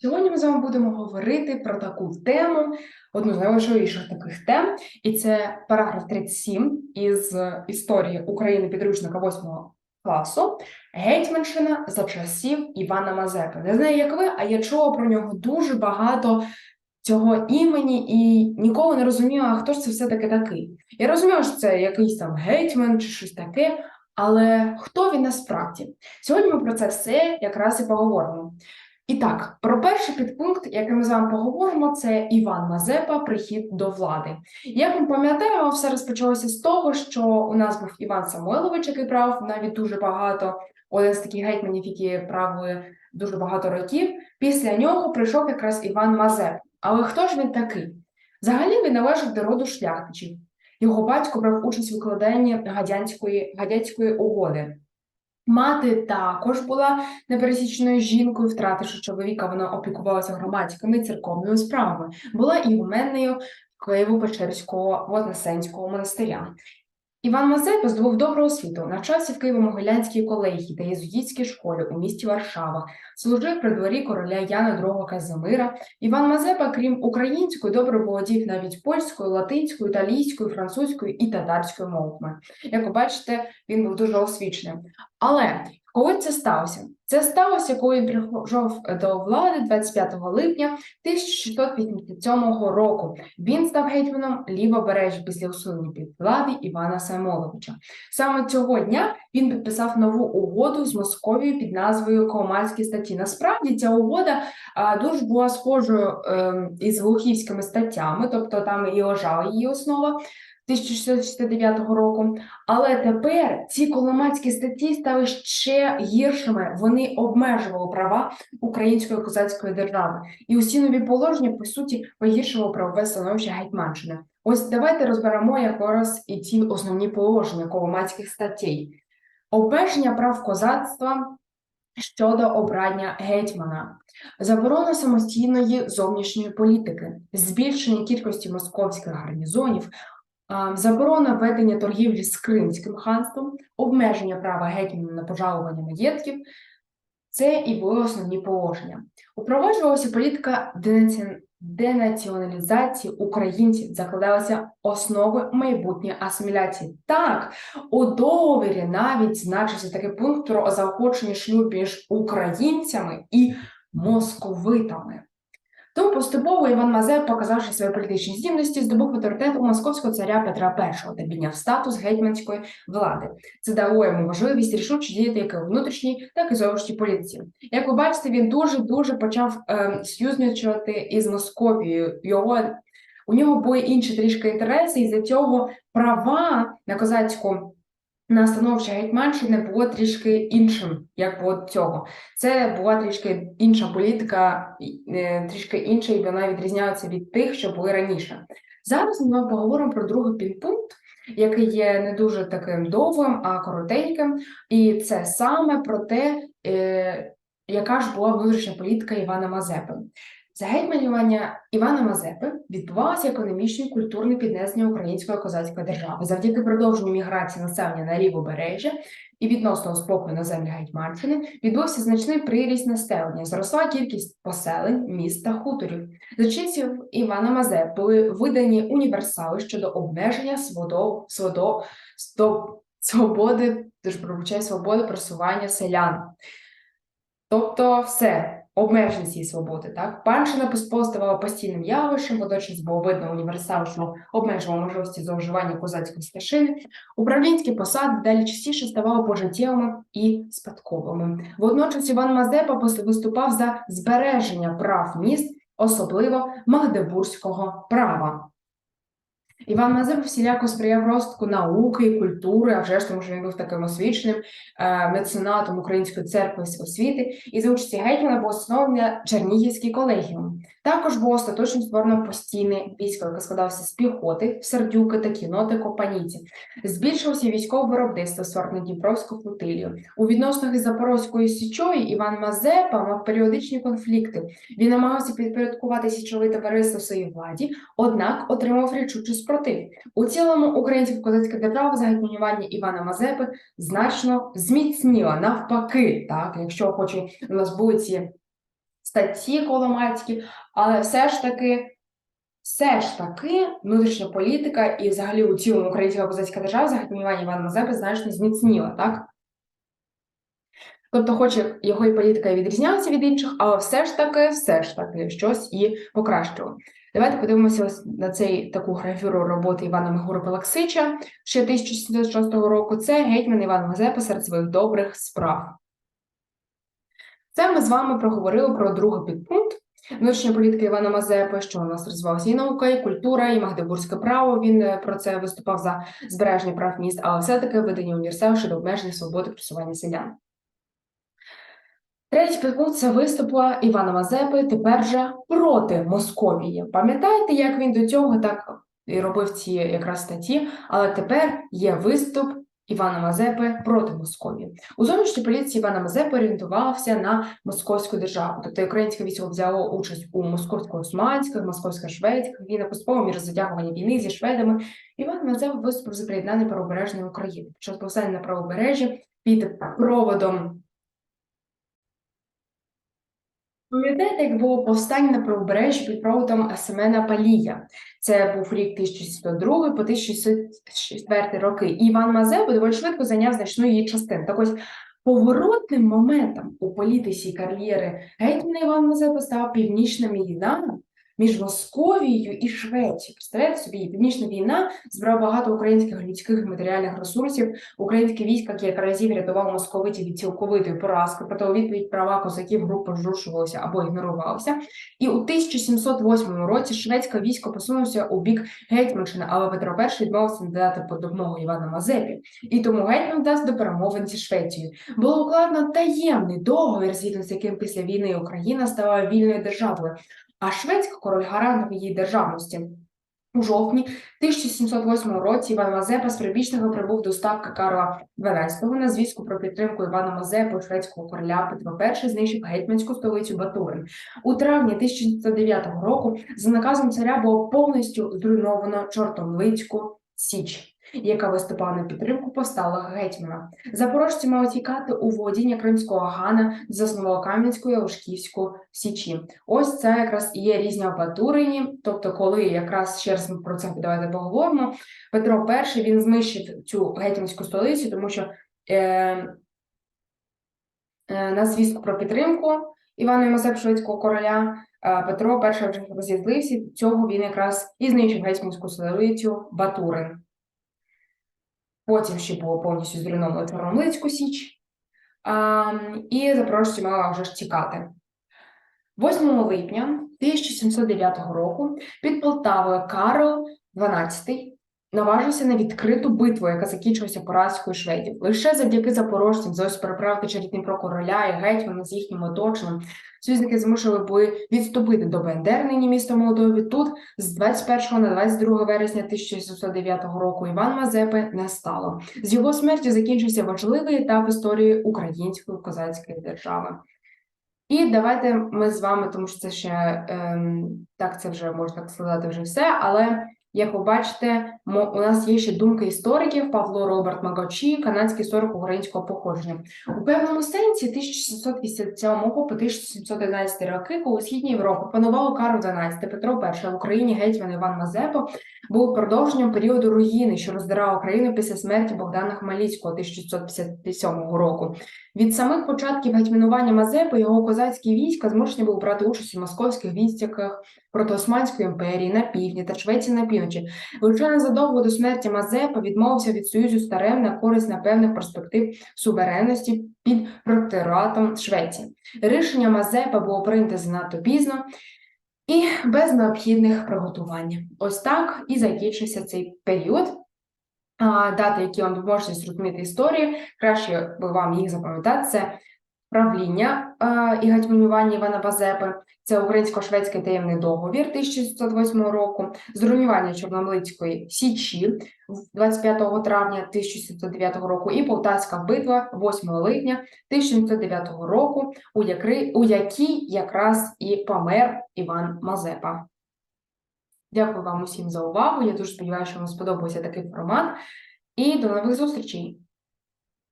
Сьогодні ми з вами будемо говорити про таку тему, одну з найважливіших таких тем, і це параграф 37 із історії України підручника 8 класу Гетьманщина за часів Івана Мазепи. Не знаю, як ви, а я чула про нього дуже багато цього імені і ніколи не розуміла, хто ж це все-таки такий. Я розумію, що це якийсь там гетьман чи щось таке, але хто він насправді? Сьогодні ми про це все якраз і поговоримо. І так, про перший підпункт, який ми з вами поговоримо, це Іван Мазепа, прихід до влади. Як ми пам'ятаємо, все розпочалося з того, що у нас був Іван Самойлович, який правив навіть дуже багато, один з таких гетьманів, які правили дуже багато років. Після нього прийшов якраз Іван Мазепа. Але хто ж він такий? Взагалі він належить до роду шляхтичів. Його батько брав участь у викладанні гадянської, гадяцької угоди. Мати також була непересічною жінкою, втративши чоловіка, вона опікувалася громадськими церковними справами, була ігуменною Києво-Печерського Вознесенського монастиря. Іван Мазепа здобув добру освіту, навчався в Києво-Могилянській колегії та єзуїтській школі у місті Варшава, служив при дворі короля Яна II Казимира. Іван Мазепа, крім української, добре володів навіть польською, латинською, італійською, французькою і татарською мовами. Як ви бачите, він був дуже освіченим. Але коли це сталося? Це сталося, коли він прийшов до влади 25 липня 1687 року. Він став гетьманом лівобережжя після усунення під влади Івана Самойловича. Саме цього дня він підписав нову угоду з Московією під назвою Коломальські статті. Насправді ця угода а, дуже була схожою е, із глухівськими статтями, тобто там і лежала її основа. 1669 року, але тепер ці коломацькі статті стали ще гіршими. Вони обмежували права української козацької держави, і усі нові положення по суті погіршували правове становище Гетьманщини. Ось давайте розберемо якраз і ці основні положення коломацьких статей. Обмеження прав козацтва щодо обрання гетьмана, заборона самостійної зовнішньої політики, збільшення кількості московських гарнізонів. Заборона ведення торгівлі з Кримським ханством, обмеження права гетьмана на пожалування маєтків це і були основні положення. Упроваджувалася політика денаціоналізації українців, закладалися основи майбутньої асиміляції. Так, у договорі навіть значився такий пункт про заохочення шлюб між українцями і московитами. Тому поступово Іван Мазеп, показавши свої політичні здібності, здобув авторитет у московського царя Петра І та підняв статус гетьманської влади. Це дало йому можливість рішуче діяти як у внутрішній, так і зовнішній політиці. Як ви бачите, він дуже дуже почав е, союзничати із Московією. Його у нього були інші трішки інтереси, і за цього права на козацьку на становище Гетьманщини було трішки іншим, як було цього. Це була трішки інша політика, е, трішки інша, і вона відрізняється від тих, що були раніше. Зараз ми поговоримо про другий підпункт, який є не дуже таким довгим, а коротеньким, і це саме про те, е, яка ж була внутрішня політика Івана Мазепи. За гетьманування Івана Мазепи відбувалося економічне і культурне піднесення української козацької держави завдяки продовженню міграції населення на лівобережжя і відносного спокою на землі Гетьманщини відбувся значний приріст населення, зросла кількість поселень, міст та хуторів. За часів Івана Мазепи були видані універсали щодо обмеження свободу, свободу, стоп, свободи, дуже пробачаю, свободи просування селян. Тобто все. Обмеження цієї свободи, так панщина поставала постійним явищем, водночас було видно універсал, що обмежував можливості зловживання козацької старшини. Управлінські посади далі частіше ставали пожиттєвими і спадковими. Водночас Іван Мазепа виступав за збереження прав міст, особливо магдебурзького права. Іван Мазепа всіляко сприяв розвитку науки і культури, а вже ж тому, що він був таким освіченим е, меценатом Української церкви освіти, і за участі гетьмана було встановлено Чернігівський колегіум. Також було остаточно створено постійне військо, яке складалося з піхоти, сердюки та кіноти копаніці. Збільшилося військове виробництво, створено Дніпровську флотилію. У відносинах із Запорозькою Січою Іван Мазепа мав періодичні конфлікти. Він намагався підпорядкувати січове товариство своїй владі, однак отримав рішучий спротив. У цілому українсько-козацька держава за гетьманювання Івана Мазепи значно зміцніла навпаки, так, якщо хоч у нас були ці статті коломацькі, але все ж таки. Все ж таки, внутрішня політика і взагалі у цілому українська козацька держава за гетьманування Івана Мазепи значно зміцніла, так? Тобто, хоч його і політика відрізнялася від інших, але все ж таки, все ж таки, щось і покращило. Давайте подивимося на цей таку графіру роботи Івана Мигура Пелаксича ще 1706 року. Це гетьман Іван Мазепа серед своїх добрих справ. Це ми з вами проговорили про другий підпункт. Внутрішня політика Івана Мазепи, що у нас розвивалася і наука, і культура, і магдебурзьке право. Він е, про це виступав за збереження прав міст, але все-таки видання університету щодо обмеження свободи просування селян. Третій підпункт це виступа Івана Мазепи тепер же проти Московії. Пам'ятаєте, як він до цього так і робив ці якраз статті, але тепер є виступ Івана Мазепи проти Московії. У зовнішній політиці Івана Мазепи орієнтувався на московську державу, тобто українське військо взяло участь у московсько-османських, московсько-шведських війнах, поступово між затягування війни зі шведами. Іван Мазепа виступив за приєднання правобережної України. Під час повстання на правобережжі під проводом Пам'ятаєте, як було повстання на правобережжі під проводом Семена Палія? Це був рік 1602 по 1604 роки. І Іван Мазепа доволі швидко зайняв значну її частину. Так ось поворотним моментом у політиці кар'єри гетьмана Іван Мазепи став північна війна між Московією і Швецією. Представляєте собі, північна війна збирала багато українських людських матеріальних ресурсів. Українське військо кілька разів рятувало московитів від цілковитої поразки, проте у відповідь права козаків групи зрушувалися або ігнорувалися. І у 1708 році шведське військо посунулося у бік Гетьманщини, але Петро І відмовився надати подобного Івана Мазепі. І тому гетьман дасть до перемовин зі Швецією. Було укладено таємний договір, згідно з яким після війни Україна стала вільною державою а шведський король гарантом її державності. У жовтні 1708 році Іван Мазепа з прибічного прибув до ставки Карла XII на звістку про підтримку Івана Мазепи, шведського короля Петро І знищив гетьманську столицю Батурин. У травні 1609 року за наказом царя було повністю зруйновано Чортомлицьку Січ яка виступала на підтримку повсталого гетьмана. Запорожці мали тікати у володіння кримського гана, заснував Кам'янську і Лужківську Січі. Ось це якраз і є різня в Батурині. Тобто, коли якраз ще раз ми про це давайте поговоримо, Петро І він знищив цю гетьманську столицю, тому що е, е, на звістку про підтримку Івана Йосип короля. Е, Петро І вже роз'язлився, цього він якраз і знищив гетьманську столицю Батурин. Потім ще було повністю зруйновано Чорномлицьку Січ, а, і запорожці мала вже ж тікати. 8 липня 1709 року під Полтавою Карл XII наважився на відкриту битву, яка закінчилася поразкою шведів. Лише завдяки запорожцям вдалося переправити через Дніпро короля і гетьмана з їхнім оточенням. Союзники змушили були відступити до Бендер, нині місто Молдові. Тут з 21 на 22 вересня 1609 року Іван Мазепи не стало. З його смертю закінчився важливий етап історії української козацької держави. І давайте ми з вами, тому що це ще ем, так, це вже можна так сказати, вже все, але як ви бачите, у нас є ще думки істориків Павло Роберт Магачі, канадський історик українського походження. У певному сенсі 1687 по 1711 роки, коли східній Європі панувало Карл XII, Петро І в Україні гетьман Іван Мазепа був продовженням періоду руїни, що роздирав Україну після смерті Богдана Хмельницького 1657 року. Від самих початків гетьманування Мазепи його козацькі війська змушені були брати участь у московських військах проти Османської імперії на півдні та Швеції на півночі. Лише незадовго до смерті Мазепа відмовився від союзу старем на користь напевних перспектив суверенності під протиратом Швеції. Рішення Мазепа було прийнято занадто пізно. І без необхідних приготувань. Ось так і закінчився цей період. Дати, які вам допоможуть зрозуміти історію, краще вам їх запам'ятати. Це правління і гетьманювання Івана Базепи, це українсько-шведський таємний договір 1608 року, зруйнування Чорномлицької Січі 25 травня 1709 року і Полтавська битва 8 липня 1709 року, у, який, у якій якраз і помер Іван Мазепа. Дякую вам усім за увагу. Я дуже сподіваюся, що вам сподобався такий формат. І до нових зустрічей!